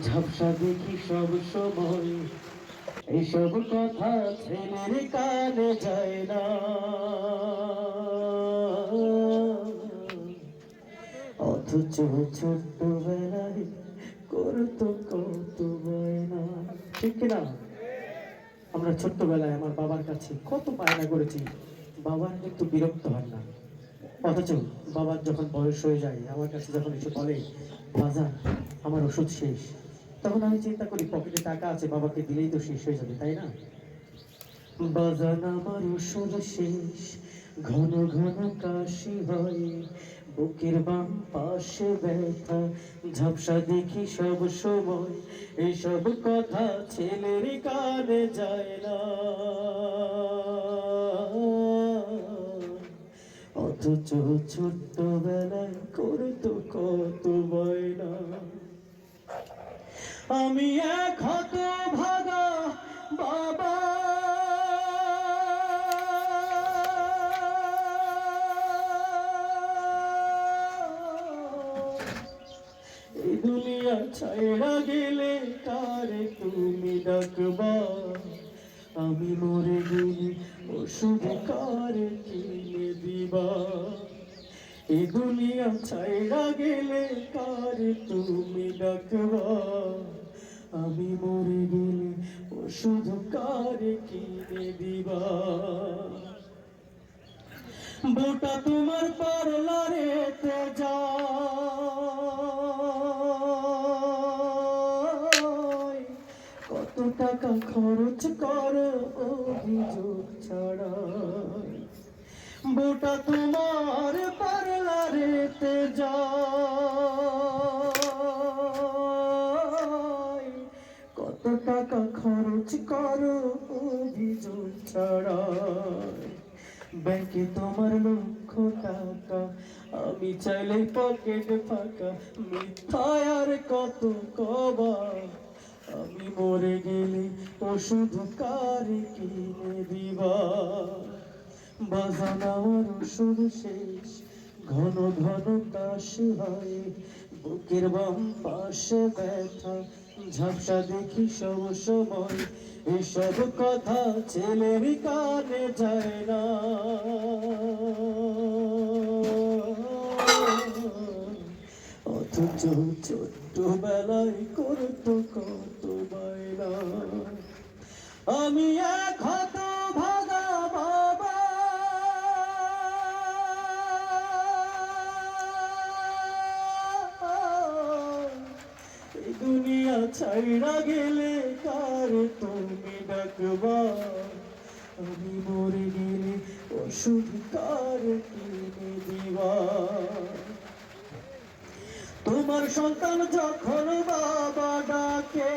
ঝাপসা দেখি সব সময়। এইসব কথা ছেলের কানে যায় না। অথচ ছোট্টবেলায় করতো কত বায়না ঠিক না আমরা ছোট্টবেলায় আমার বাবার কাছে কত বায়না করেছি। বাবার কিন্তু বিরক্ত হন না। অথচ বাবার যখন বয়স হয়ে যায়, আমার কাছে যখন এসে বলে বাজার আমার ওষুধ শেষ। তখন আমি চিন্তা করি, পকেটে টাকা আছে, বাবাকে দিলেই তো শেষ হয়ে যাবে, তাই না? বাজান আমার ওষুধ শেষ, ঘন ঘন কাশি হয়, বুকের বাম পাশে ব্যথা, ঝাপসা দেখি সব সময় এইসব কথা ছেলের কানে যায় না। অথচ ছোট্টবেলায় করতো কত বয়না। আমি এক হত ভাগা বাবা। এই দুনিয়া ছাইড়া গেলে কারে তুমি ডাকবা? আমি মরে গেলে ওষুধ কারে কিনে দিবা? এই দুনিয়া ছাইড়া গেলে কারে তুমি ডাকবা? আমি মরে গেলে ওষুধ কারে কিনে দিবা? বুটা তোমার পারলারে তে যায় কত টাকা খরচ করো অভিযোগ ছাড়া। বুটা তোমার পারলারে তে যায় টাকা খরচ করো অভিযোগ ছাড়া ব্যাংকে তোমার লক্ষ টাকা, আমি চাইলে পকেট ফাঁকা, মিথ্যায় আর কত কবা? আমি মরে গেলে ওষুধ কারে কিনে দিবা? বাজান আমার ওষুধ শেষ, ঘন ঘন কাশি হয়, বুকের বাম পাশে ব্যথা ঝাপসা দেখি সব সময়, এসব কথা ছেলের কানে যায় না। অথচ ছোট্টবেলায় করতো কত বায়না। ছাইড়া গেলে কার তুমি ডাকবা? আমি মরে গেলে ওষুধ কার কিনে দিবা? তোমার সন্তান যখন বাবা ডাকে,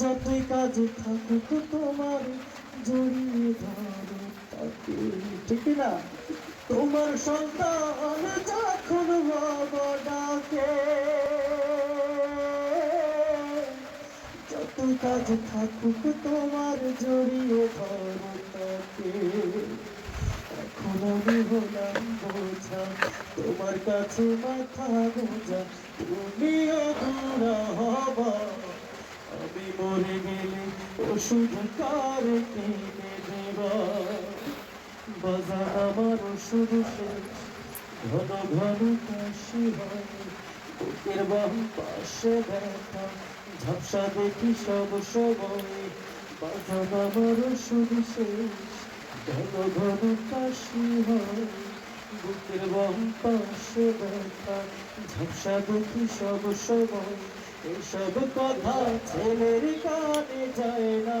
যতই কাজে থাকুক তোমার জড়িয়ে ধরো তাকে, ঠিক না তোমার সন্তান যখন বাবা ডাকে, যত কাজ থাকুক তোমার জড়িয়ে ধরো তাকে। এখন আমি হলাম বোঝা, তোমার কাছে মাথা বোঝা তুমিও বুড়া হবা। আমি মরে গেলে ওষুধ কার কিনে দেবা বাজার আমার শেষ ঘন ঘন কাশি হয়। বুকের বাম পাশে ব্যথা। ঝাপসা দেখি সব সময়। বাজার আমার ওষুধ শেষ ঘন ঘন কাশি হয়। বুকের বাম পাশে ব্যথা। ঝাপসা দেখি সব সময়। এসব কথা ছেলের কানে যায় না।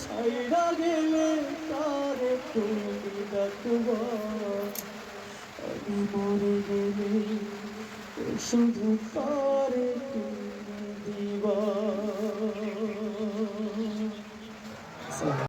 ছাইড়া গেলে তারে তুমি ডাকব আমি শুধু তারে তুমি দিবা